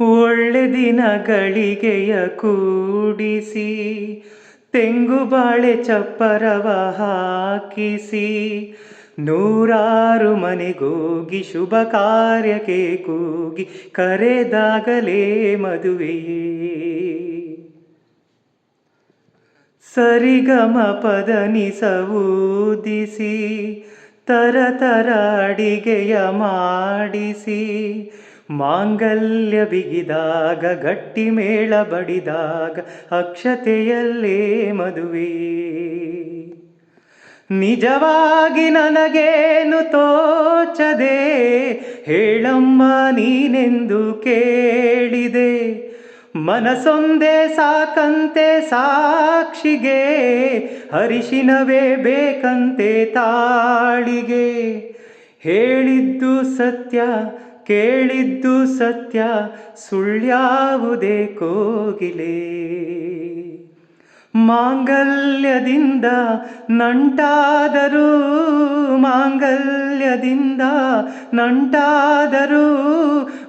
ಒಳ್ಳೆ ದಿನಗಳಿಗೆಯ ಕೂಡಿಸಿ, ತೆಂಗು ಬಾಳೆ ಚಪ್ಪರವ ಹಾಕಿಸಿ, ನೂರಾರು ಮನೆಗೋಗಿ ಶುಭ ಕಾರ್ಯಕ್ಕೆ ಕೂಗಿ, ಕರೆದಾಗಲೇ ಮದುವೆ ಸರಿಗಮ ಪದ ನಿಸವೂದಿಸಿ ತರ ತರ ಅಡಿಗೆಯ ಮಾಡಿಸಿ ಮಾಂಗಲ್ಯ ಬಿಗಿದಾಗ, ಗಟ್ಟಿ ಮೇಳ ಬಡಿದಾಗ, ಅಕ್ಷತೆಯಲ್ಲೇ ಮದುವೆ. ನಿಜವಾಗಿ ನನಗೇನು ತೋಚದೆ, ಹೇಳಮ್ಮ ನೀನೆಂದು ಕೇಳಿದೆ. ಮನಸೊಂದೇ ಸಾಕಂತೆ ಸಾಕ್ಷಿಗೆ ಹರಿಶಿನವೇ ಬೇಕಂತೆ ತಾಳಿಗೆ. ಹೇಳಿದ್ದು ಸತ್ಯ ಕೇಳಿದ್ದು ಸತ್ಯ ಸುಳ್ಯಾವುದೇ ಕೋಗಿಲೆ? ಮಾಂಗಲ್ಯದಿಂದ ನಂಟಾದರೂ ಮಾಂಗಲ್ಯದಿಂದ ನಂಟಾದರೂ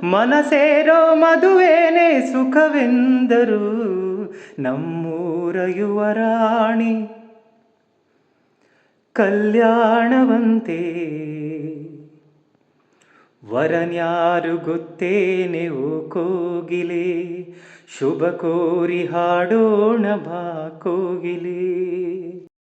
ಮನಸೇರೋ ಮದುವೇನೆ ಸುಖವೆಂದರು ನಮ್ಮೂರ ಯುವರಾಣಿ ಕಲ್ಯಾಣವಂತೆ? ವರನ್ಯಾರು ಗೊತ್ತೇನೆ ಓ ಕೋಗಿಲೆ ಶುಭ ಕೋರಿ ಹಾಡೋಣ ಬಾ ಕೋಗಿಲೆ.